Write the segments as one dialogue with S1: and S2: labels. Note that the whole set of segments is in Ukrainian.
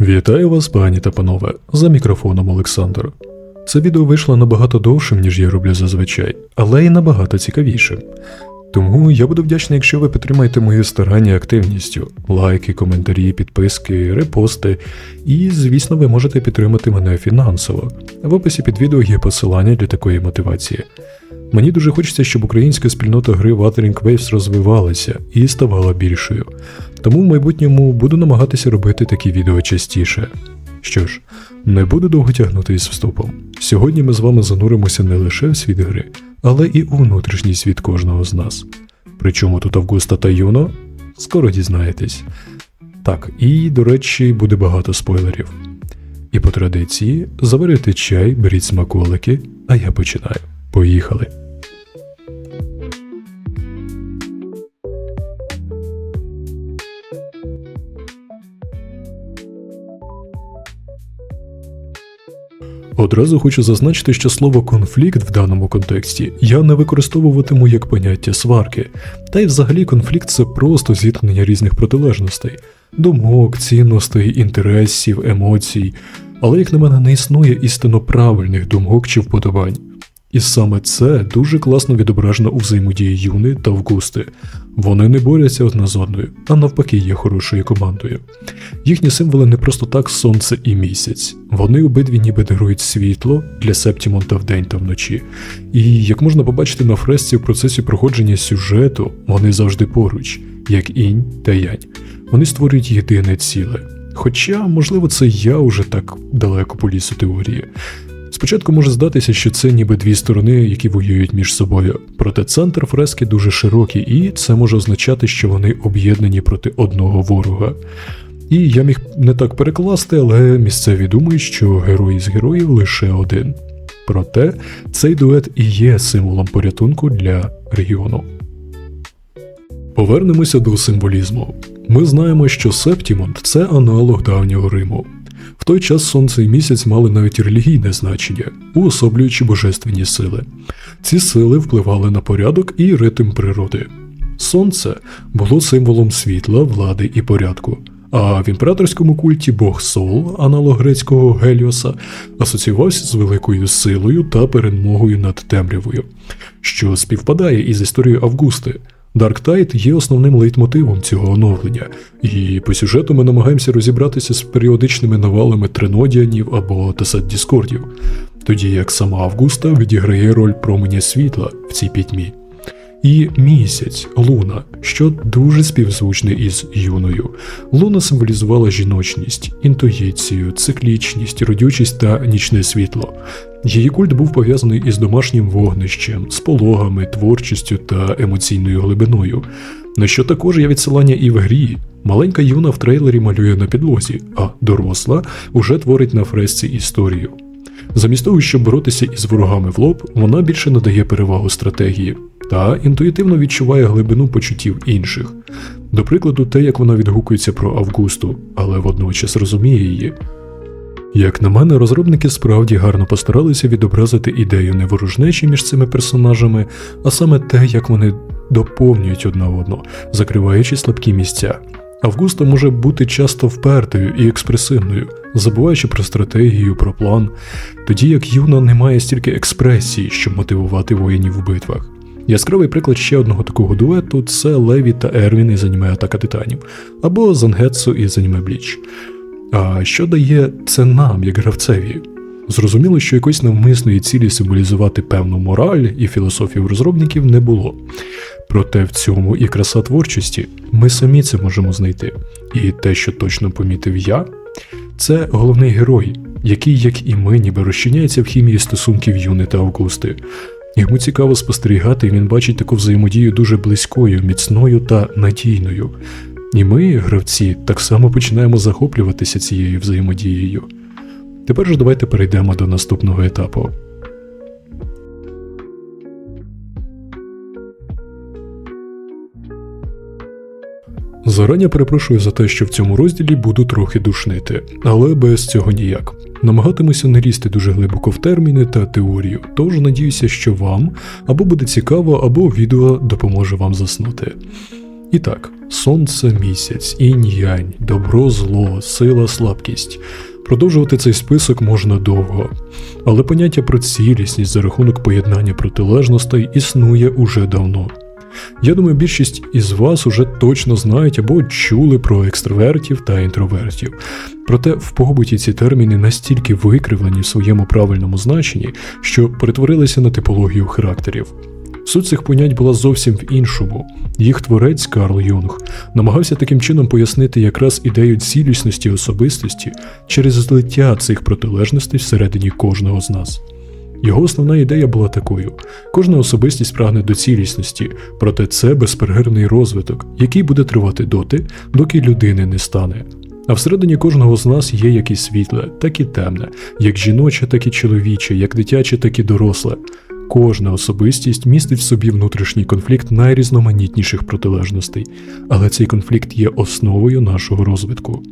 S1: Вітаю вас, пані та панове, за мікрофоном Олександр. Це відео вийшло набагато довшим, ніж я роблю зазвичай, але й набагато цікавішим. Тому я буду вдячний, якщо ви підтримаєте мої старання активністю, лайки, коментарі, підписки, репости. І, звісно, ви можете підтримати мене фінансово. В описі під відео є посилання для такої мотивації. Мені дуже хочеться, щоб українська спільнота гри Wuthering Waves розвивалася і ставала більшою. Тому в майбутньому буду намагатися робити такі відео частіше. Що ж, не буду довго тягнути із вступом. Сьогодні ми з вами зануримося не лише в світ гри, але і у внутрішній світ кожного з нас. Причому тут Августа та Юно? Скоро дізнаєтесь. Так, і, до речі, буде багато спойлерів. І по традиції заварите чай, беріть смаколики, а я починаю. Поїхали! Одразу хочу зазначити, що слово конфлікт в даному контексті я не використовуватиму як поняття сварки, та й взагалі конфлікт це просто зіткнення різних протилежностей, думок, цінностей, інтересів, емоцій. Але, як на мене, не існує істинно правильних думок чи вподобань. І саме це дуже класно відображено у взаємодії Юни та Августи. Вони не борються одна з одною, а навпаки є хорошою командою. Їхні символи не просто так сонце і місяць. Вони обидві ніби дарують світло для Септімонта вдень та вночі. І як можна побачити на фресці в процесі проходження сюжету, вони завжди поруч, як інь та янь. Вони створюють єдине ціле. Хоча, можливо, це я уже так далеко по лісу теорії. Спочатку може здатися, що це ніби дві сторони, які воюють між собою. Проте центр фрески дуже широкий, і це може означати, що вони об'єднані проти одного ворога. І я міг не так перекласти, але місцеві думають, що герой з героїв лише один. Проте цей дует і є символом порятунку для регіону. Повернемося до символізму. Ми знаємо, що Септімонт це аналог давнього Риму. Той час сонце і місяць мали навіть релігійне значення, уособлюючи божественні сили. Ці сили впливали на порядок і ритм природи. Сонце було символом світла, влади і порядку. А в імператорському культі бог Сол, аналог грецького Геліоса, асоціювався з великою силою та перемогою над темрявою, що співпадає із історією Августи. Дарктайд є основним лейтмотивом цього оновлення, і по сюжету ми намагаємося розібратися з періодичними навалами тринодіанів або тасад Діскордів, тоді як сама Августа відіграє роль променя світла в цій пітьмі. І місяць, луна, що дуже співзвучний із юною. Луна символізувала жіночність, інтуїцію, циклічність, родючість та нічне світло. Її культ був пов'язаний із домашнім вогнищем, з пологами, творчістю та емоційною глибиною. На що також є відсилання і в грі. Маленька юна в трейлері малює на підлозі, а доросла уже творить на фресці історію. Замість того, щоб боротися із ворогами в лоб, вона більше надає перевагу стратегії та інтуїтивно відчуває глибину почуттів інших. До прикладу, те, як вона відгукується про Августу, але водночас розуміє її. Як на мене, розробники справді гарно постаралися відобразити ідею не ворожнечі між цими персонажами, а саме те, як вони доповнюють одна одну, закриваючи слабкі місця. Августа може бути часто впертою і експресивною, забуваючи про стратегію, про план, тоді як Юна не має стільки експресії, щоб мотивувати воїнів в битвах. Яскравий приклад ще одного такого дуету це Леві та Ервін із аніме Атака Титанів, або Зангетсу із аніме Бліч. А що дає це нам, як гравцеві? Зрозуміло, що якоїсь навмисної цілі символізувати певну мораль і філософію розробників не було. Проте в цьому і краса творчості ми самі це можемо знайти. І те, що точно помітив я, це головний герой, який, як і ми, ніби розчиняється в хімії стосунків Юни та Августи. Йому цікаво спостерігати, і він бачить таку взаємодію дуже близькою, міцною та надійною. І ми, гравці, так само починаємо захоплюватися цією взаємодією. Тепер ж давайте перейдемо до наступного етапу. Зарані перепрошую за те, що в цьому розділі буду трохи душнити, але без цього ніяк. Намагатимуся не лізти дуже глибоко в терміни та теорію, тож надіюся, що вам або буде цікаво, або відео допоможе вам заснути. І так, Сонце місяць, інь-янь, добро, зло, сила, слабкість. Продовжувати цей список можна довго, але поняття про цілісність за рахунок поєднання протилежностей існує уже давно. Я думаю, більшість із вас уже точно знають або чули про екстравертів та інтровертів. Проте в побуті ці терміни настільки викривлені в своєму правильному значенні, що перетворилися на типологію характерів. Суть цих понять була зовсім в іншому. Їх творець Карл Юнг намагався таким чином пояснити якраз ідею цілісності особистості через злиття цих протилежностей всередині кожного з нас. Його основна ідея була такою: кожна особистість прагне до цілісності, проте це безперервний розвиток, який буде тривати доти, доки людини не стане. А всередині кожного з нас є як і світле, так і темне, як жіноче, так і чоловіче, як дитяче, так і доросле. Кожна особистість містить в собі внутрішній конфлікт найрізноманітніших протилежностей, але цей конфлікт є основою нашого розвитку.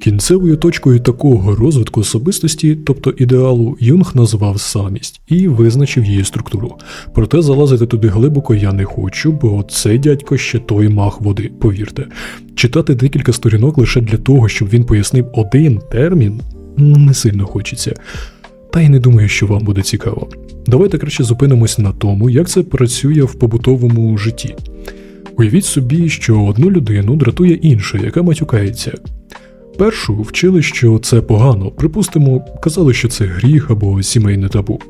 S1: Кінцевою точкою такого розвитку особистості, тобто ідеалу, Юнг назвав самість і визначив її структуру. Проте залазити туди глибоко я не хочу, бо цей дядько ще той мах води, повірте. Читати декілька сторінок лише для того, щоб він пояснив один термін, не сильно хочеться. Та й не думаю, що вам буде цікаво. Давайте краще зупинимось на тому, як це працює в побутовому житті. Уявіть собі, що одну людину дратує інша, яка матюкається. Першу вчили, що це погано, припустимо, казали, що це гріх або сімейне табу.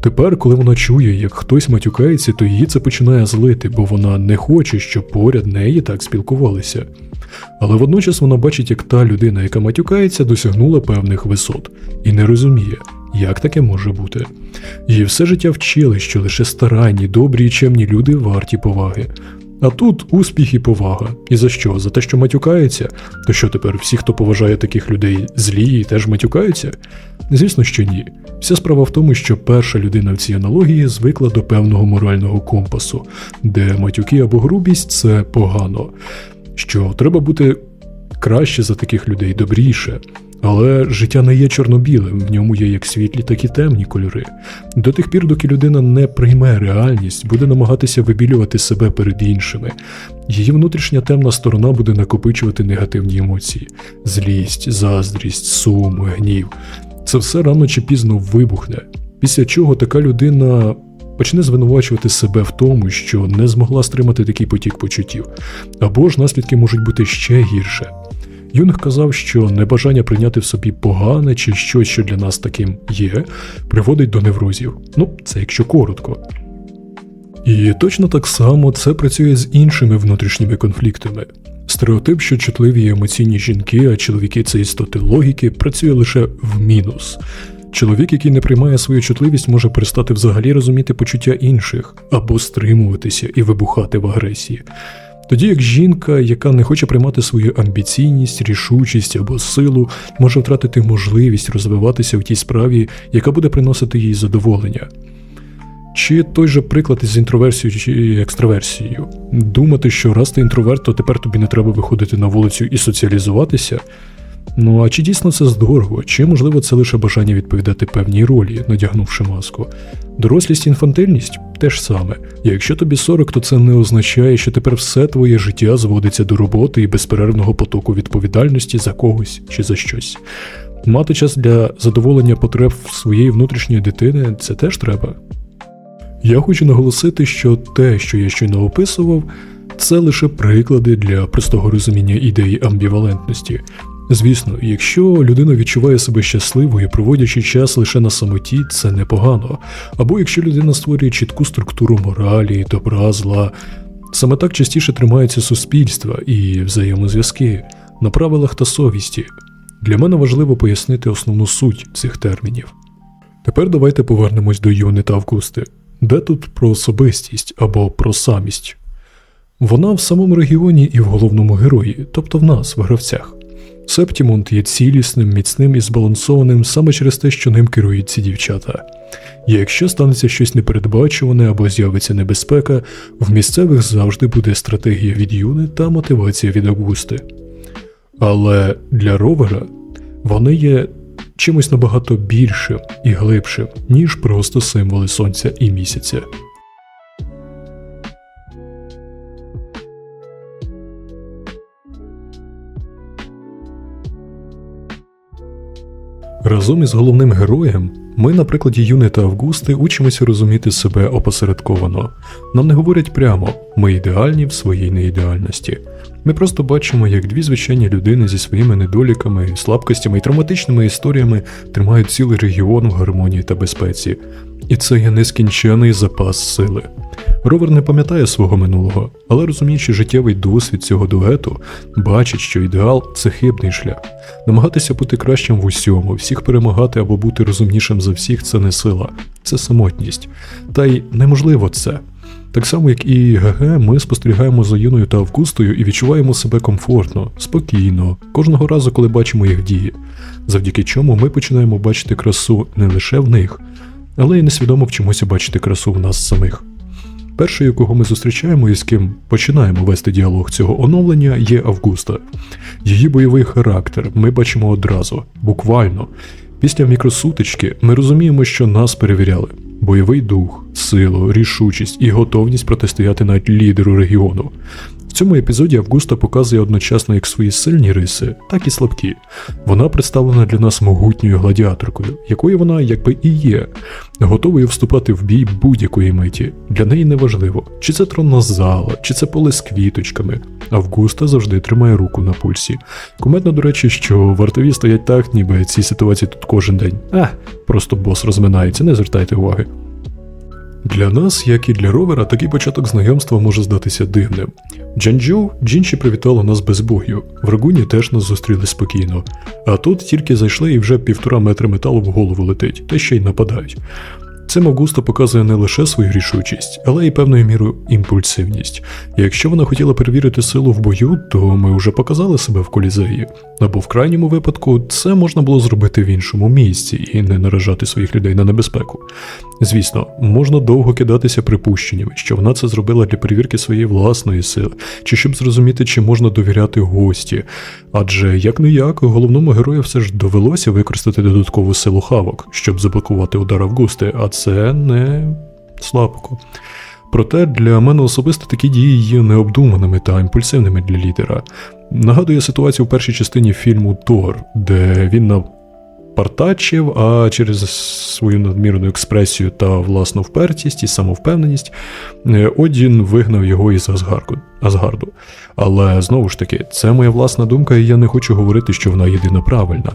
S1: Тепер, коли вона чує, як хтось матюкається, то її це починає злити, бо вона не хоче, щоб поряд неї так спілкувалися. Але водночас вона бачить, як та людина, яка матюкається, досягнула певних висот, і не розуміє, як таке може бути. Її все життя вчили, що лише старанні, добрі і чемні люди варті поваги. А тут успіх і повага. І за що? За те, що матюкається? То що тепер всі, хто поважає таких людей, злі і теж матюкаються? Звісно, що ні. Вся справа в тому, що перша людина в цій аналогії звикла до певного морального компасу, де матюки або грубість це погано, що треба бути краще за таких людей, добріше. Але життя не є чорно-білим, в ньому є як світлі, так і темні кольори. До тих пір, доки людина не прийме реальність, буде намагатися вибілювати себе перед іншими. Її внутрішня темна сторона буде накопичувати негативні емоції: злість, заздрість, сум, гнів. Це все рано чи пізно вибухне, після чого така людина. Почне звинувачувати себе в тому, що не змогла стримати такий потік почуттів, або ж наслідки можуть бути ще гірше. Юнг казав, що небажання прийняти в собі погане чи щось, що для нас таким є, приводить до неврозів. Ну, це якщо коротко. І точно так само це працює з іншими внутрішніми конфліктами. Стереотип, що чутливі і емоційні жінки, а чоловіки це істоти логіки, працює лише в мінус. Чоловік, який не приймає свою чутливість, може перестати взагалі розуміти почуття інших або стримуватися і вибухати в агресії. Тоді як жінка, яка не хоче приймати свою амбіційність, рішучість або силу, може втратити можливість розвиватися в тій справі, яка буде приносити їй задоволення. Чи той же приклад із інтроверсією чи екстраверсією. Думати, що раз ти інтроверт, то тепер тобі не треба виходити на вулицю і соціалізуватися. Ну а чи дійсно це здорово, чи можливо це лише бажання відповідати певній ролі, надягнувши маску? Дорослість і інфантильність те ж саме. Якщо тобі 40, то це не означає, що тепер все твоє життя зводиться до роботи і безперервного потоку відповідальності за когось чи за щось. Мати час для задоволення потреб своєї внутрішньої дитини це теж треба. Я хочу наголосити, що те, що я щойно описував, це лише приклади для простого розуміння ідеї амбівалентності. Звісно, якщо людина відчуває себе щасливою, проводячи час лише на самоті, це непогано. Або якщо людина створює чітку структуру моралі, добра, зла, саме так частіше тримаються суспільства і взаємозв'язки на правилах та совісті. Для мене важливо пояснити основну суть цих термінів. Тепер давайте повернемось до Йони та Августи. Де тут про особистість або про самість? Вона в самому регіоні і в головному герої, тобто в нас, в гравцях. Септімонт є цілісним, міцним і збалансованим саме через те, що ним керують ці дівчата. І якщо станеться щось непередбачуване або з'явиться небезпека, в місцевих завжди буде стратегія від Юни та мотивація від Августи. Але для ровера вони є чимось набагато більшим і глибшим, ніж просто символи сонця і місяця. Разом із головним героєм ми на прикладі Юни та Августи учимося розуміти себе опосередковано. Нам не говорять прямо, ми ідеальні в своїй неідеальності. Ми просто бачимо, як дві звичайні людини зі своїми недоліками, слабкостями і травматичними історіями тримають цілий регіон в гармонії та безпеці. І це є нескінчений запас сили. Ровер не пам'ятає свого минулого, але розуміючи життєвий досвід цього дуету, бачить, що ідеал це хибний шлях. Намагатися бути кращим в усьому, всіх перемагати або бути розумнішим за всіх це не сила, це самотність. Та й неможливо це. Так само, як і ГГ, ми спостерігаємо за юною та Августою і відчуваємо себе комфортно, спокійно, кожного разу, коли бачимо їх дії, завдяки чому ми починаємо бачити красу не лише в них, але й несвідомо вчимося бачити красу в нас самих. Першою, кого ми зустрічаємо і з ким починаємо вести діалог цього оновлення, є Августа. Її бойовий характер ми бачимо одразу, буквально. Після мікросутички ми розуміємо, що нас перевіряли: бойовий дух, силу, рішучість і готовність протистояти навіть лідеру регіону. В цьому епізоді Августа показує одночасно як свої сильні риси, так і слабкі. Вона представлена для нас могутньою гладіаторкою, якою вона якби і є, готовою вступати в бій будь-якої миті. Для неї не важливо, чи це тронна зала, чи це поле з квіточками. Августа завжди тримає руку на пульсі. Куметно, до речі, що вартові стоять так, ніби ці ситуації тут кожен день. А, просто бос розминається, не звертайте уваги. Для нас, як і для ровера, такий початок знайомства може здатися дивним. Джанджу Джінші привітала нас без бою, в Рагуні теж нас зустріли спокійно, а тут тільки зайшли і вже півтора метри металу в голову летить, та ще й нападають. Цим Августа показує не лише свою рішучість, але й певною мірою імпульсивність. Якщо вона хотіла перевірити силу в бою, то ми вже показали себе в колізеї. Або в крайньому випадку це можна було зробити в іншому місці і не наражати своїх людей на небезпеку. Звісно, можна довго кидатися припущеннями, що вона це зробила для перевірки своєї власної сили, чи щоб зрозуміти, чи можна довіряти гості. Адже як не як, головному герою все ж довелося використати додаткову силу хавок, щоб заблокувати удар Августи, а це не слабко. Проте для мене особисто такі дії є необдуманими та імпульсивними для лідера. Нагадує ситуацію в першій частині фільму Тор, де він на партачив, а через свою надмірну експресію та власну впертість і самовпевненість е, Одін вигнав його із Асгарду. Асгарду. Але знову ж таки, це моя власна думка, і я не хочу говорити, що вона єдина правильна.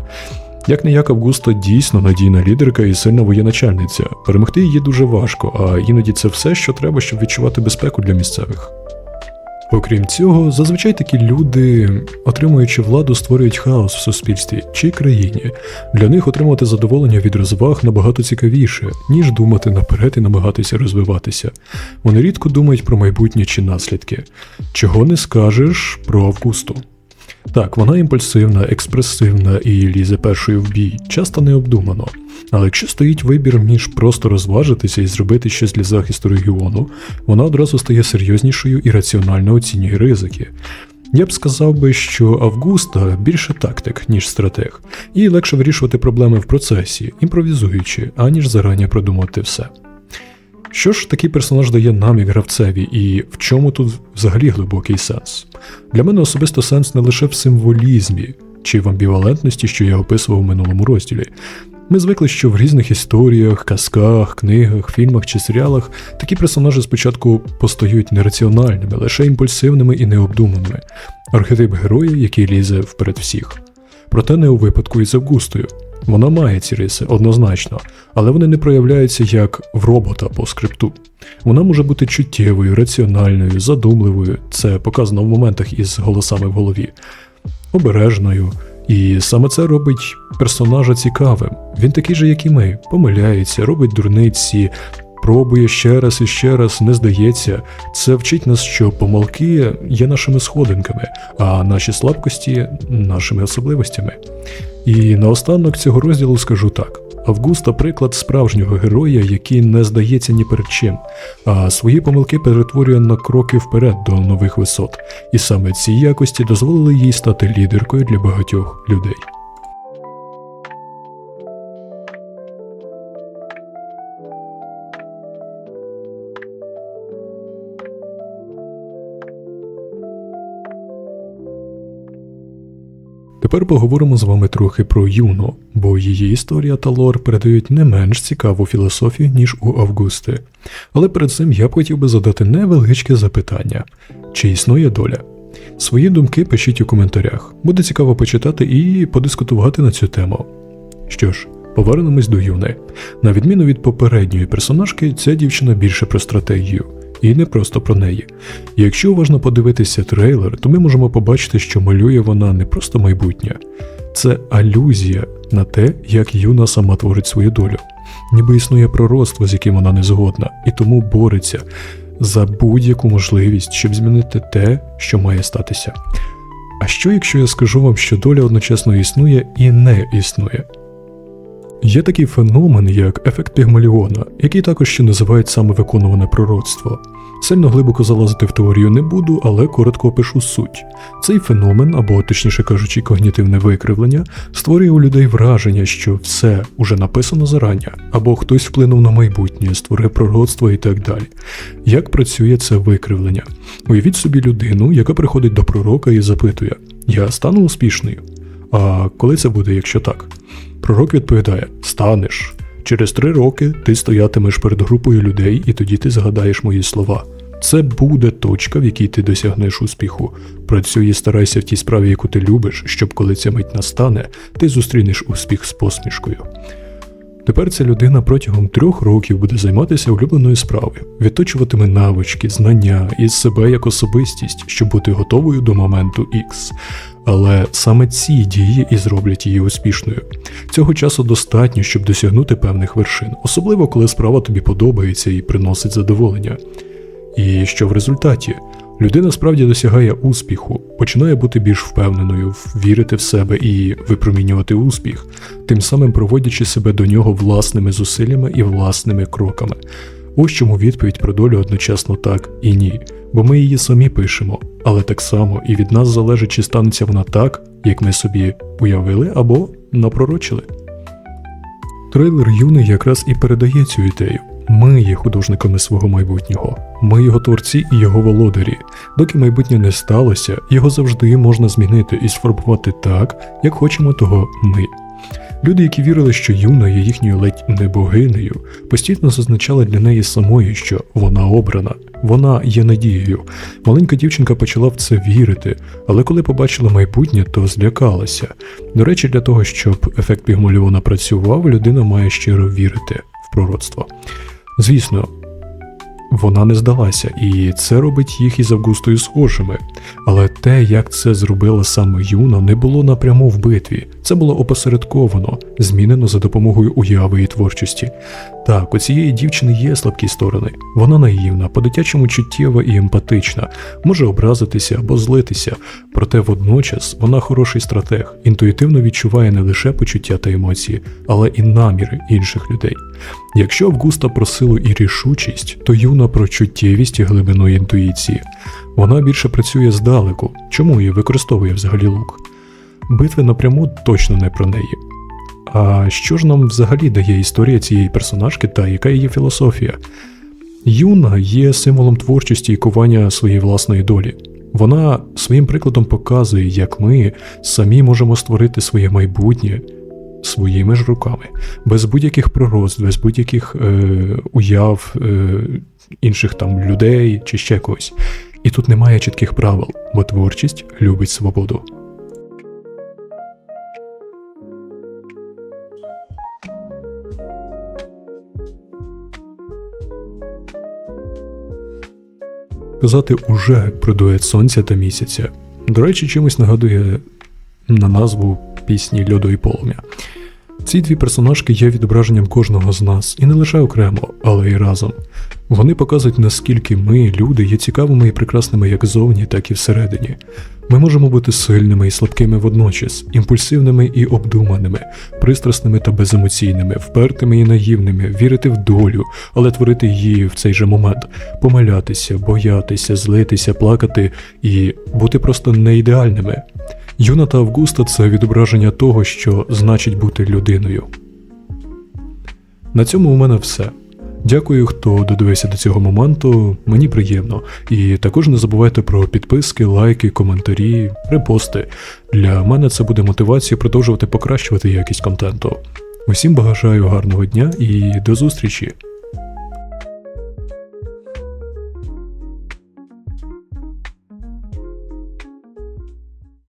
S1: Як не як Августа дійсно надійна лідерка і сильна воєначальниця. Перемогти її дуже важко, а іноді це все, що треба, щоб відчувати безпеку для місцевих. Окрім цього, зазвичай такі люди, отримуючи владу, створюють хаос в суспільстві чи країні. Для них отримувати задоволення від розваг набагато цікавіше, ніж думати наперед і намагатися розвиватися. Вони рідко думають про майбутнє чи наслідки. Чого не скажеш про Августу. Так, вона імпульсивна, експресивна і лізе першою в бій, часто необдумано. Але якщо стоїть вибір між просто розважитися і зробити щось для захисту регіону, вона одразу стає серйознішою і раціонально оцінює ризики. Я б сказав би, що Августа більше тактик, ніж стратег, і легше вирішувати проблеми в процесі, імпровізуючи, аніж зарані продумати все. Що ж такий персонаж дає нам, як гравцеві, і в чому тут взагалі глибокий сенс? Для мене особисто сенс не лише в символізмі чи в амбівалентності, що я описував у минулому розділі. Ми звикли, що в різних історіях, казках, книгах, фільмах чи серіалах такі персонажі спочатку постають нераціональними, лише імпульсивними і необдуманими, архетип героя, який лізе вперед всіх. Проте не у випадку із Августою. Вона має ці риси однозначно, але вони не проявляються як в робота по скрипту. Вона може бути чуттєвою, раціональною, задумливою, це показано в моментах із голосами в голові, обережною. І саме це робить персонажа цікавим. Він такий же, як і ми, помиляється, робить дурниці, пробує ще раз і ще раз, не здається. Це вчить нас, що помилки є нашими сходинками, а наші слабкості нашими особливостями. І наостанок цього розділу скажу так: Августа приклад справжнього героя, який не здається ні перед чим, а свої помилки перетворює на кроки вперед до нових висот, і саме ці якості дозволили їй стати лідеркою для багатьох людей. Тепер поговоримо з вами трохи про Юно, бо її історія та лор передають не менш цікаву філософію, ніж у Августи. Але перед цим я б хотів би задати невеличке запитання: чи існує доля? Свої думки пишіть у коментарях. Буде цікаво почитати і подискутувати на цю тему. Що ж, повернемось до Юни. На відміну від попередньої персонажки, ця дівчина більше про стратегію. І не просто про неї. Якщо уважно подивитися трейлер, то ми можемо побачити, що малює вона не просто майбутнє, це алюзія на те, як юна сама творить свою долю. Ніби існує пророцтво, з яким вона не згодна, і тому бореться за будь-яку можливість, щоб змінити те, що має статися. А що, якщо я скажу вам, що доля одночасно існує і не існує? Є такий феномен, як ефект Пігмаліона, який також ще називають самовиконуване пророцтво. Сильно глибоко залазити в теорію не буду, але коротко опишу суть. Цей феномен, або точніше кажучи, когнітивне викривлення, створює у людей враження, що все уже написано зарання, або хтось вплинув на майбутнє, створив пророцтво і так далі. Як працює це викривлення? Уявіть собі людину, яка приходить до пророка і запитує: Я стану успішною? А коли це буде, якщо так? Пророк відповідає: Станеш. Через три роки ти стоятимеш перед групою людей, і тоді ти згадаєш мої слова. Це буде точка, в якій ти досягнеш успіху. Працюй і старайся в тій справі, яку ти любиш, щоб коли ця мить настане, ти зустрінеш успіх з посмішкою. Тепер ця людина протягом трьох років буде займатися улюбленою справою, відточуватиме навички, знання і себе як особистість, щоб бути готовою до моменту X. Але саме ці дії і зроблять її успішною. Цього часу достатньо, щоб досягнути певних вершин, особливо коли справа тобі подобається і приносить задоволення. І що в результаті? Людина справді досягає успіху, починає бути більш впевненою, вірити в себе і випромінювати успіх, тим самим проводячи себе до нього власними зусиллями і власними кроками. Ось чому відповідь про долю одночасно так і ні, бо ми її самі пишемо, але так само і від нас залежить, чи станеться вона так, як ми собі уявили або напророчили. Трейлер юний якраз і передає цю ідею. Ми є художниками свого майбутнього, ми його творці і його володарі. Доки майбутнє не сталося, його завжди можна змінити і сформувати так, як хочемо того ми. Люди, які вірили, що Юна є їхньою ледь не богинею, постійно зазначали для неї самої, що вона обрана, вона є надією. Маленька дівчинка почала в це вірити, але коли побачила майбутнє, то злякалася. До речі, для того, щоб ефект Пігмаліона працював, людина має щиро вірити в пророцтво. Звісно, вона не здалася, і це робить їх із Августою схожими. Але те, як це зробила саме Юна, не було напряму в битві. Це було опосередковано, змінено за допомогою уяви і творчості. Так, у цієї дівчини є слабкі сторони. Вона наївна, по-дитячому чуттєва і емпатична, може образитися або злитися, проте водночас вона хороший стратег, інтуїтивно відчуває не лише почуття та емоції, але і наміри інших людей. Якщо Августа про силу і рішучість, то юна про чуттєвість і глибину інтуїції. Вона більше працює здалеку, чому і використовує взагалі лук. Битви напряму точно не про неї. А що ж нам взагалі дає історія цієї персонажки та яка її філософія? Юна є символом творчості і кування своєї власної долі. Вона своїм прикладом показує, як ми самі можемо створити своє майбутнє своїми ж руками, без будь-яких пророцтв, без будь-яких е, уяв е, інших там людей чи ще когось. І тут немає чітких правил, бо творчість любить свободу. Казати уже про дует сонця та місяця. До речі, чимось нагадує на назву пісні Льоду і полум'я. Ці дві персонажки є відображенням кожного з нас, і не лише окремо, але й разом. Вони показують, наскільки ми, люди, є цікавими і прекрасними як зовні, так і всередині. Ми можемо бути сильними і слабкими водночас, імпульсивними і обдуманими, пристрасними та беземоційними, впертими і наївними, вірити в долю, але творити її в цей же момент, помилятися, боятися, злитися, плакати і бути просто неідеальними. Юна та Августа це відображення того, що значить бути людиною. На цьому у мене все. Дякую, хто додивився до цього моменту. Мені приємно. І також не забувайте про підписки, лайки, коментарі, репости. Для мене це буде мотивація продовжувати покращувати якість контенту. Усім бажаю гарного дня і до зустрічі!